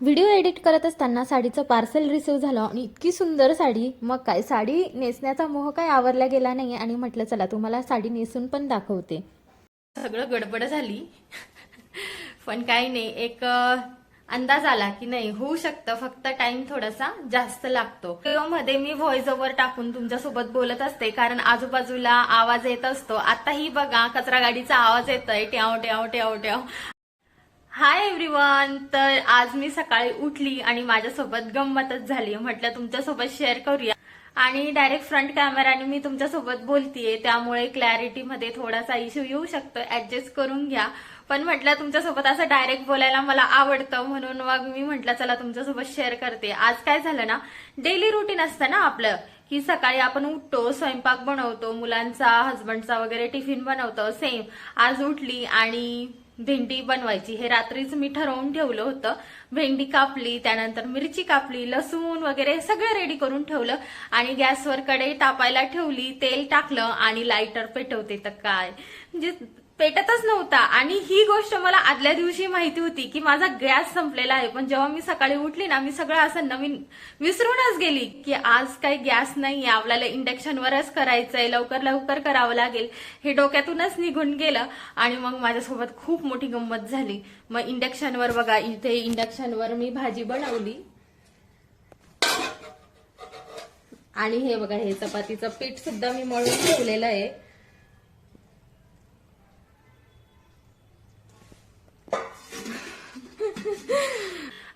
Video edit करत असताना साडीचं parcel receive झालं आणि इतकी सुंदर साडी. मग काय साडी नेसण्याचा मोह काय आवरला गेला नाही आणि म्हटलं चला तुम्हाला साडी नेसून पण दाखवते. सगळं गडबड झाली. पण काही नाही एक अंदाज आला की नाही होऊ शकतं फक्त टाइम थोडासा जास्त लागतो. व्हिडिओमध्ये मी व्हॉइस ओव्हर टाकून तुमच्यासोबत बोलत असते कारण आजूबाजूला आवाज येत असतो. आताही बघा कचरा गाडीचा आवाज येतोय ट्याव ट्याव ट्याव ट्याव. हाय एव्हरीवन तर आज मी सकाळी उठली आणि माझ्यासोबत गंमतच झाली. म्हटलं तुमच्यासोबत शेअर करूया. आणि डायरेक्ट फ्रंट कॅमेराने मी तुमच्यासोबत बोलतीये. त्यामुळे क्लॅरिटी मध्ये थोडासा इश्यू येऊ शकतो. ऍडजस्ट करून घ्या. पण म्हटलं तुमच्यासोबत असं डायरेक्ट बोलायला मला आवडतं. म्हणून मग मी म्हटलं चला तुमच्यासोबत शेअर करते. आज काय झालं ना डेली रुटीन असतं ना आपलं की सकाळी आपण उठतो स्वयंपाक बनवतो मुलांचा हजबंडचा वगैरे टिफिन बनवतो सेम आज उठली आणि भेंडी बनवायची. हे रात्रीच मी ठरवून ठेवलं होतं. भेंडी कापली त्यानंतर मिरची कापली लसूण वगैरे सगळं रेडी करून ठेवलं आणि गॅसवर कढई तापायला ठेवली तेल टाकलं आणि लायटर पेटवते. तर काय? म्हणजे पेटतच नव्हता. आणि ही गोष्ट मला आदल्या दिवशी माहिती होती की माझा गॅस संपलेला आहे. पण जेव्हा मी सकाळी उठली ना मी सगळं असं नवीन विसरूनच गेली की आज काही गॅस नाही आपल्याला इंडक्शनवरच करायचंय. लवकर लवकर करावं लागेल. हे डोक्यातूनच निघून गेलं आणि मग माझ्यासोबत खूप मोठी गंमत झाली. मग इंडक्शनवर बघा इथे इंडक्शनवर मी भाजी बनवली. आणि हे बघा हे चपातीचं पीठ सुद्धा मी मळून ठेवलेलं आहे.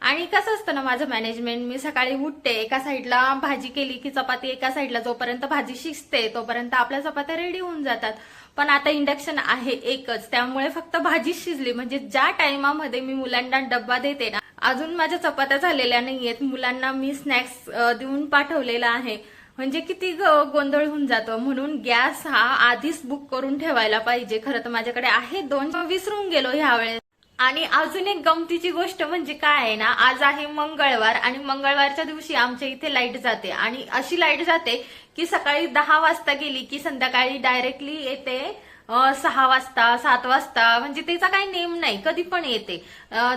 आणि कसं असतं ना माझं मॅनेजमेंट मी सकाळी उठते एका साईडला भाजी केली की चपाती एका साईडला जोपर्यंत भाजी शिजते तोपर्यंत आपल्या चपात्या रेडी होऊन जातात. पण आता इंडक्शन आहे एकच. त्यामुळे फक्त भाजी शिजली. म्हणजे ज्या टायमामध्ये मी मुलांना डब्बा देते ना अजून माझ्या चपात्या झालेल्या नाहीयेत. मुलांना मी स्नॅक्स देऊन पाठवलेला आहे. म्हणजे किती गोंधळ होऊन जातो. म्हणून गॅस हा आधीच बुक करून ठेवायला पाहिजे. खरं तर माझ्याकडे आहे दोन. विसरून गेलो ह्यावेळेस. आणि अजून एक गमतीची गोष्ट म्हणजे काय आहे ना आज आहे मंगळवार आणि मंगळवारच्या दिवशी आमच्या इथे लाइट जाते. आणि अशी लाइट जाते की सकाळी दहा वाजता गेली की संध्याकाळी डायरेक्टली येते सहा वाजता सात वाजता म्हणजे त्याचा काही नेम नाही कधी पण येते.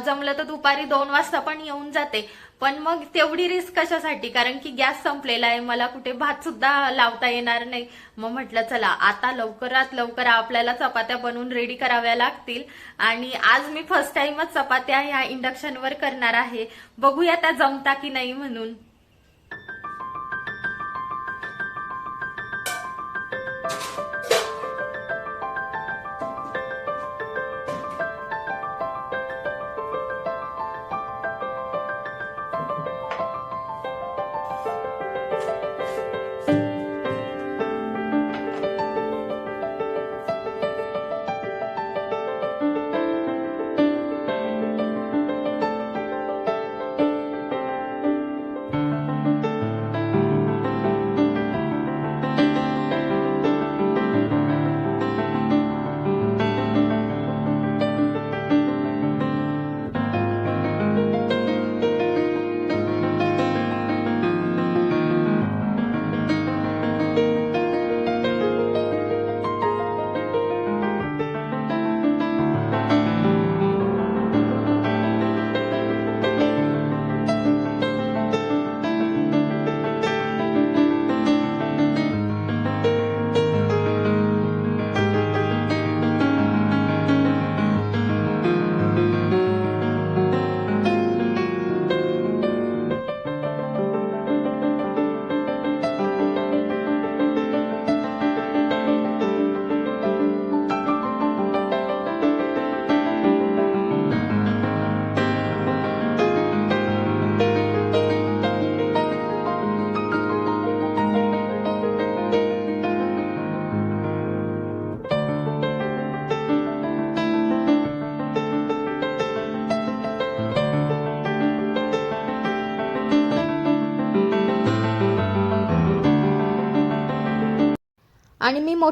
जमलं तर दुपारी दोन वाजता पण येऊन जाते. पण मग तेवढी रिस्क कशासाठी? कारण की गॅस संपलेला आहे मला कुठे भात सुद्धा लावता येणार नाही. मग म्हटलं चला आता लवकरात लवकर आपल्याला चपात्या बनवून रेडी कराव्या लागतील. आणि आज मी फर्स्ट टाइमच चपात्या ह्या इंडक्शनवर करणार आहे. बघूया त्या जमता की नाही म्हणून.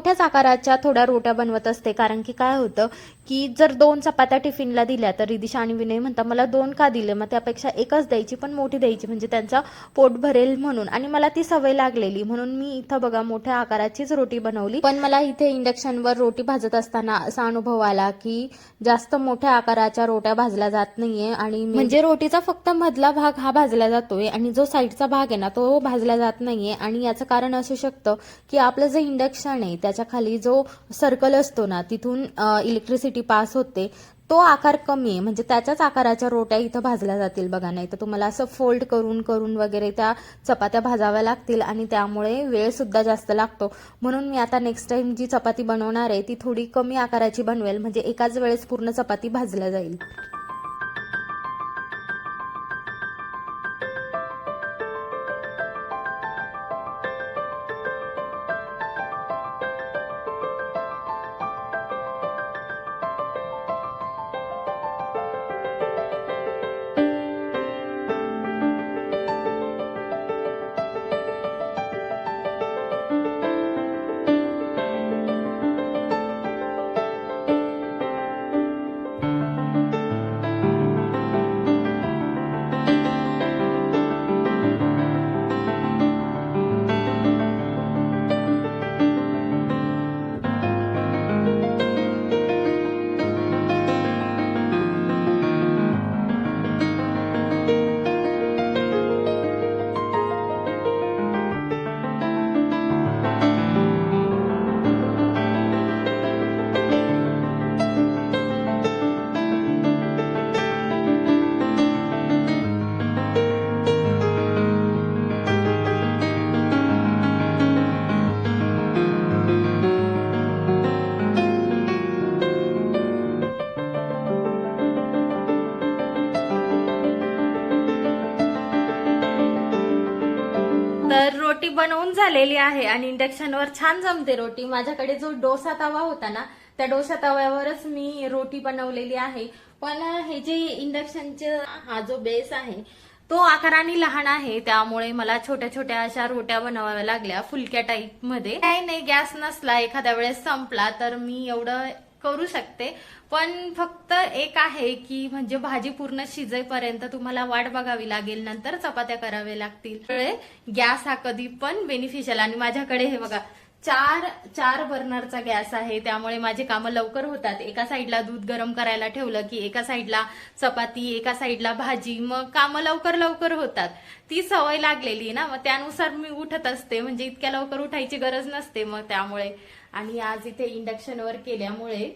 मोठ्याच आकाराच्या थोड्या रोट्या बनवत असते. कारण की काय होतं की जर दोन चपात्या टिफिनला दिल्या तर रिदिशा आणि विनय म्हणता मला दोन का दिले? मग त्यापेक्षा एकच द्यायची पण मोठी द्यायची. म्हणजे त्यांचा पोट भरेल म्हणून. आणि मला ती सवय लागलेली. म्हणून मी इथं बघा मोठ्या आकाराचीच रोटी बनवली. पण मला इथे इंडक्शनवर रोटी भाजत असताना असा अनुभव आला की जास्त मोठ्या आकाराच्या रोट्या भाजल्या जात नाहीये. आणि म्हणजे रोटीचा फक्त मधला भाग हा भाजला जातोय आणि जो साईडचा भाग आहे ना तो भाजला जात नाहीये. आणि याचं कारण असू शकतं की आपलं जे इंडक्शन आहे त्याच्याखाली जो सर्कल असतो ना तिथून इलेक्ट्रिसिटी पास होते तो आकार कमी आहे. म्हणजे त्याच्याच आकाराच्या रोट्या इथं भाजल्या जातील बघा नाही तर तुम्हाला असं फोल्ड करून करून वगैरे त्या चपात्या भाजाव्या लागतील आणि त्यामुळे वेळ सुद्धा जास्त लागतो. म्हणून मी आता नेक्स्ट टाइम जी चपाती बनवणार आहे ती थोडी कमी आकाराची बनवेल. म्हणजे एकाच वेळेस पूर्ण चपाती भाजल्या जाईल. झालेली आहे आणि इंडक्शनवर छान जमते रोटी. माझ्याकडे जो डोसा तवा होता ना त्या डोसा तव्यावरच मी रोटी बनवलेली आहे. पण हे जे इंडक्शनचे हा जो बेस आहे तो आकाराने लहान आहे. त्यामुळे मला छोट्या छोट्या अशा रोट्या बनवाव्या लागल्या फुलक्या टाईपमध्ये. काही नाही गॅस नसला एखाद्या वेळेस संपला तर मी एवढं करू शकते. पण फक्त एक आहे की म्हणजे भाजी पूर्ण शिजेपर्यंत तुम्हाला वाट बघावी लागेल नंतर चपात्या कराव्या लागतील. गॅस हा कधी पण बेनिफिशियल आणि माझ्याकडे हे बघा चार चार बर्नरचा गॅस आहे त्यामुळे माझे कामं लवकर होतात. एका साईडला दूध गरम करायला ठेवलं की एका साईडला चपाती एका साईडला भाजी मग कामं लवकर लवकर होतात. ती सवय लागलेली ना मग त्यानुसार मी उठत असते म्हणजे इतक्या लवकर उठायची गरज नसते मग त्यामुळे. आणि आज इथे इंडक्शनवर केल्यामुळे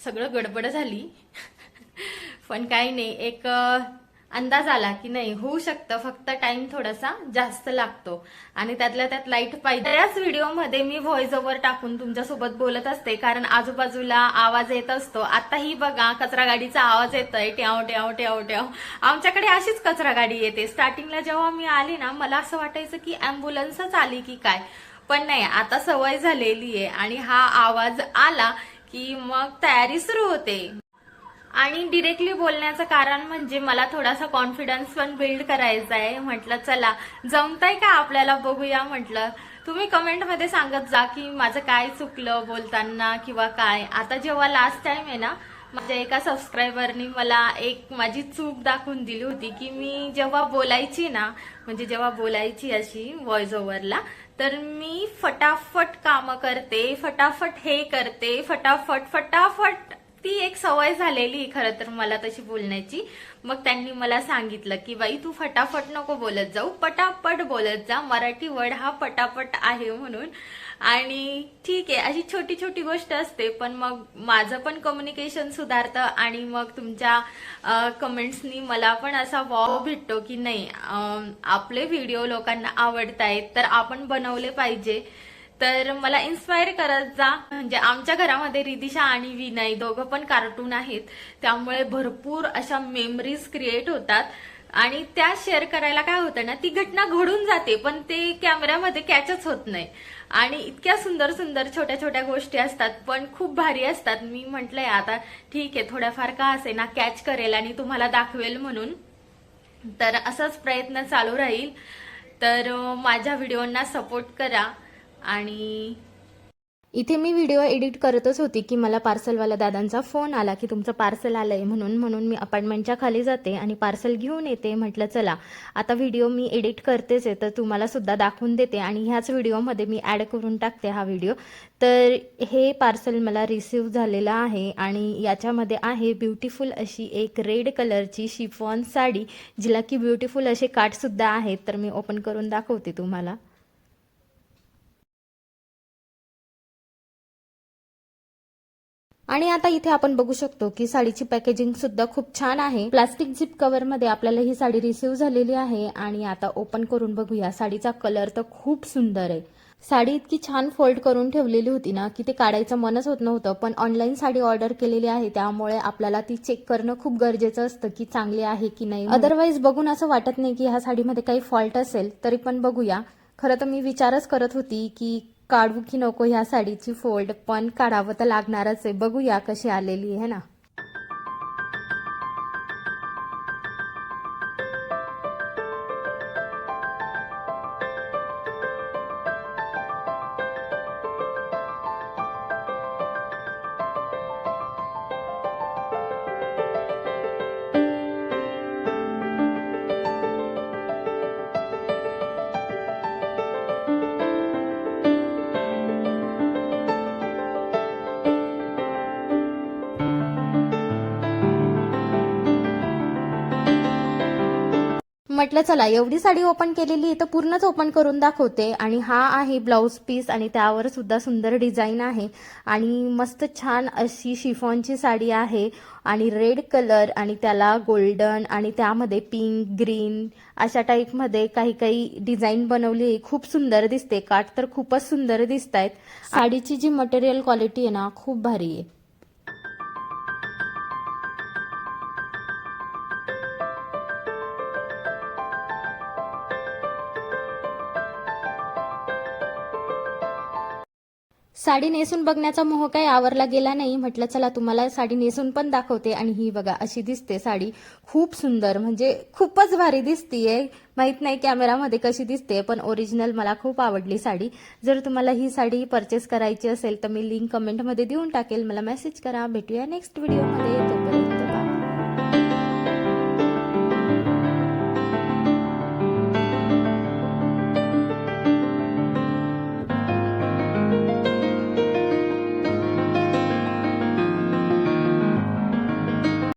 सगळं गडबड झाली. पण काही नाही एक अंदाज आला की नाही होऊ शकतं. फक्त टाइम थोडासा जास्त लागतो. आणि त्यातल्या त्यात लाइट पाहिजे. बऱ्याच व्हिडिओमध्ये मी व्हॉइस ओव्हर टाकून तुमच्यासोबत बोलत असते. कारण आजूबाजूला आवाज येत असतो. आताही बघा कचरा गाडीचा आवाज येतोय. ट्याव ट्याव ट्याव ट्याव. आमच्याकडे अशीच कचरा गाडी येते स्टार्टिंगला जेव्हा मी आले ना मला असं वाटायचं की अँब्युलन्सच आली की काय? पण नाही आता सवय झालेली आहे. आणि हा आवाज आला की मग तयारी सुरू होते. आणि डिरेक्टली बोलण्याचं कारण म्हणजे मला थोडासा कॉन्फिडन्स पण बिल्ड करायचा आहे. म्हटलं चला जमताय का आपल्याला बघूया? म्हटलं तुम्ही कमेंटमध्ये सांगत जा की माझं काय चुकलं बोलताना किंवा काय. आता जेव्हा लास्ट टाइम आहे ना माझ्या एका सबस्क्रायबरनी मला एक माझी चूक दाखवून दिली होती की मी जेव्हा बोलायची ना म्हणजे जेव्हा बोलायची अशी व्हॉइस ओव्हरला तर मी फटाफट कामं करते फटाफट हे करते फटाफट फटाफट ती एक सवय झालेली खरं तर मला तशी बोलण्याची. मग त्यांनी मला सांगितलं की बाई तू फटाफट नको बोलत जाऊ. पटापट बोलत जा. मराठी वर्ड हा पटापट आहे म्हणून. आणि ठीक आहे अशी छोटी छोटी गोष्ट असते पण मग माझं पण कम्युनिकेशन सुधारतं आणि मग तुमच्या कमेंट्सनी मला पण असा वॉव भेटतो की नाही आपले व्हिडिओ लोकांना आवडतायत तर आपण बनवले पाहिजे. तर मला इन्स्पायर करत जा. म्हणजे आमच्या घरामध्ये रिदिशा आणि विनय दोघं पण कार्टून आहेत. त्यामुळे भरपूर अशा मेमरीज क्रिएट होतात. आणि त्या शेअर करायला काय होतं ना ती घटना घडून जाते पण ते कॅमेऱ्यामध्ये कॅचच होत नाही. आणि इतक्या सुंदर सुंदर छोट्या छोट्या गोष्टी असतात पण खूप भारी असतात. मी म्हटलंय आता ठीक आहे थोड्याफार का असे ना कॅच करेल आणि तुम्हाला दाखवेल म्हणून. तर असाच प्रयत्न चालू राहील. तर माझ्या व्हिडिओंना सपोर्ट करा. आणि इथे मी व्हिडिओ एडिट करतच होती की मला पार्सलवाला दादांचा फोन आला की तुमचं पार्सल आलं आहे म्हणून म्हणून मी अपार्टमेंटच्या खाली जाते आणि पार्सल घेऊन येते. म्हटलं चला आता व्हिडिओ मी एडिट करतेच आहे तर तुम्हाला सुद्धा दाखवून देते आणि ह्याच व्हिडिओमध्ये मी ॲड करून टाकते हा व्हिडिओ तर हे पार्सल मला रिसीव झालेलं आहे आणि याच्यामध्ये आहे ब्युटिफुल अशी एक रेड कलरची शिफॉन साडी जिला की ब्युटिफुल असे काठसुद्धा आहेत तर मी ओपन करून दाखवते तुम्हाला. आणि आता इथे आपण बघू शकतो की साडीची पॅकेजिंग सुद्धा खूप छान आहे. प्लास्टिक झिप कव्हरमध्ये आपल्याला ही साडी रिसिव्ह झालेली आहे आणि आता ओपन करून बघूया. साडीचा कलर तर खूप सुंदर आहे. साडी इतकी छान फोल्ड करून ठेवलेली होती ना की ते काढायचं मनच होत नव्हतं पण ऑनलाईन साडी ऑर्डर केलेली आहे त्यामुळे आपल्याला ती चेक करणं खूप गरजेचं असतं की चांगली आहे की नाही. अदरवाईज बघून असं वाटत नाही की ह्या साडीमध्ये काही फॉल्ट असेल तरी पण बघूया. खरं तर मी विचारच करत होती की काढू की नको ह्या साडीची फोल्ड पण काढावं तर लागणारच आहे. बघूया कशी आलेली आहे ना? म्हटलं चला एवढी साडी ओपन केलेली आहे तर पूर्णच ओपन करून दाखवते. आणि हा आहे ब्लाऊज पीस आणि त्यावर सुद्धा सुंदर डिझाईन आहे. आणि मस्त छान अशी शिफॉनची साडी आहे आणि रेड कलर आणि त्याला गोल्डन आणि त्यामध्ये पिंक ग्रीन अशा टाईपमध्ये काही काही डिझाईन बनवली आहे. खूप सुंदर दिसते. काठ तर खूपच सुंदर दिसत आहेत साडीची जी मटेरियल क्वालिटी आहे ना खूप भारी आहे. साडी नेसून बघण्याचा मोह काही आवरला गेला नाही. म्हटलं चला तुम्हाला साडी नेसून पण दाखवते. आणि ही बघा अशी दिसते साडी. खूप सुंदर म्हणजे खूपच भारी दिसतीये. माहीत नाही कॅमेरामध्ये कशी दिसते पण ओरिजिनल मला खूप आवडली साडी. जर तुम्हाला ही साडी परचेस करायची असेल तर मी लिंक कमेंटमध्ये देऊन टाकेल. मला मेसेज करा. भेटूया नेक्स्ट व्हिडिओमध्ये तोपर्यंत